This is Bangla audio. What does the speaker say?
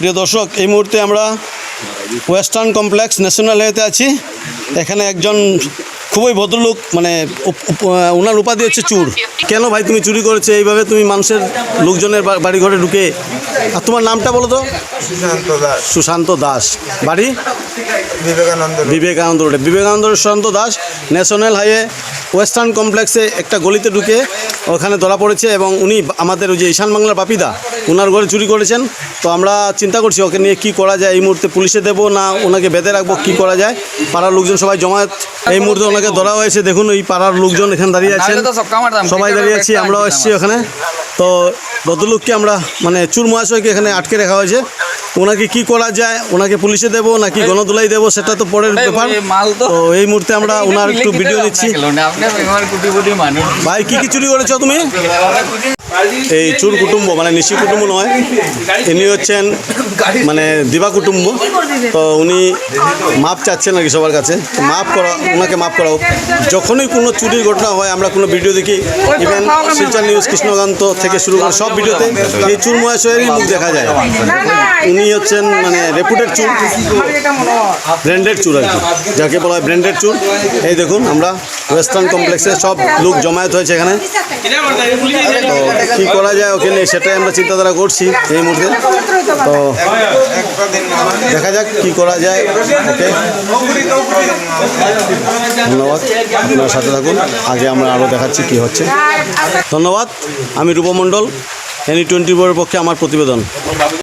প্রিয় দর্শক এই মুহূর্তে আমরা ওয়েস্টার্ন কমপ্লেক্স ন্যাশনাল হাইওয়েতে আছি। এখানে একজন খুবই ভদ্রলোক মানে ওনার উপাধি হচ্ছে চুর। কেন ভাই তুমি চুরি করেছ? এইভাবে তুমি মানুষের লোকজনের বাড়ি ঘরে ঢুকে আর তোমার নামটা বলো তো? সুশান্ত দাস। সুশান্ত দাস। বাড়ি? বিবেকানন্দ বিবেকানন্দ রোডে। Vivekananda Sushanta Das. National highway western কমপ্লেক্সে একটা গলিতে ঢুকে ওখানে ধরা পড়েছে এবং উনি আমাদের ওই যে ঈশান বাংলার বাপিদা ওনার ঘরে চুরি করেছেন। তো আমরা চিন্তা করছি ওকে নিয়ে কি করা যায়? এই মুহূর্তে পুলিশে দেবো না ওনাকে বেঁধে রাখব? কি করা যায়? পাড়ার লোকজন সবাই জমায়েত। এই মুহূর্তে ওনাকে ধরা হয়েছে। দেখুন ওই পাড়ার লোকজন এখানে দাঁড়িয়ে আছেন। মারতাম। সবাই দাঁড়িয়ে আছি আমরাও এসেছি ওখানে। তো ভদ্রলোককে আমরা মানে চুর মহাশয়কে এখানে আটকে রাখা হয়েছে। ওনাকে কি করা যায়? ওনাকে পুলিশে দেবো নাকি গণদোলাই দেবো? সেটা তো পরের ব্যাপার। তো- এই মুহূর্তে আমরা ওনার একটু ভিডিও মানুষ। ভাই কি কি চুরি করেছ তুমি? এই চুর কুটুম্ব মানে নিশি কুটুম্ব নয়, ইনি হচ্ছেন মানে দিবা কুটুম্ব। তো উনি মাপ চাচ্ছেন আর কি সবার কাছে। মাপ করা, ওনাকে মাপ করা হোক যখনই কোনো চুরির ঘটনা হয়, আমরা কোনো ভিডিও দেখি ইভেন শিলচর নিউজ কৃষ্ণকান্ত থেকে শুরু করে সব ভিডিওতে এই চুর মহাশয়েরই মুখ দেখা যায়। উনি হচ্ছেন মানে রেপুটেড চুর ব্র্যান্ডেড চুর আর কি, যাকে বলা হয় ব্র্যান্ডেড চুর এই দেখুন, আমরা ওয়েস্টার্ন কমপ্লেক্সে সব লোক জমায়েত হয়েছে এখানে। তো কী করা যায় ওকে সেটাই আমরা চিন্তাধারা করছি এই মুহূর্তে। তো দেখা যাক কি করা যায় ওকে। ধন্যবাদ। আপনার সাথে থাকুন। আগে আমরা আরও দেখাচ্ছি কি হচ্ছে। ধন্যবাদ। আমি রূপমণ্ডল এনি টোয়েন্টি ফোরের পক্ষে আমার প্রতিবেদন।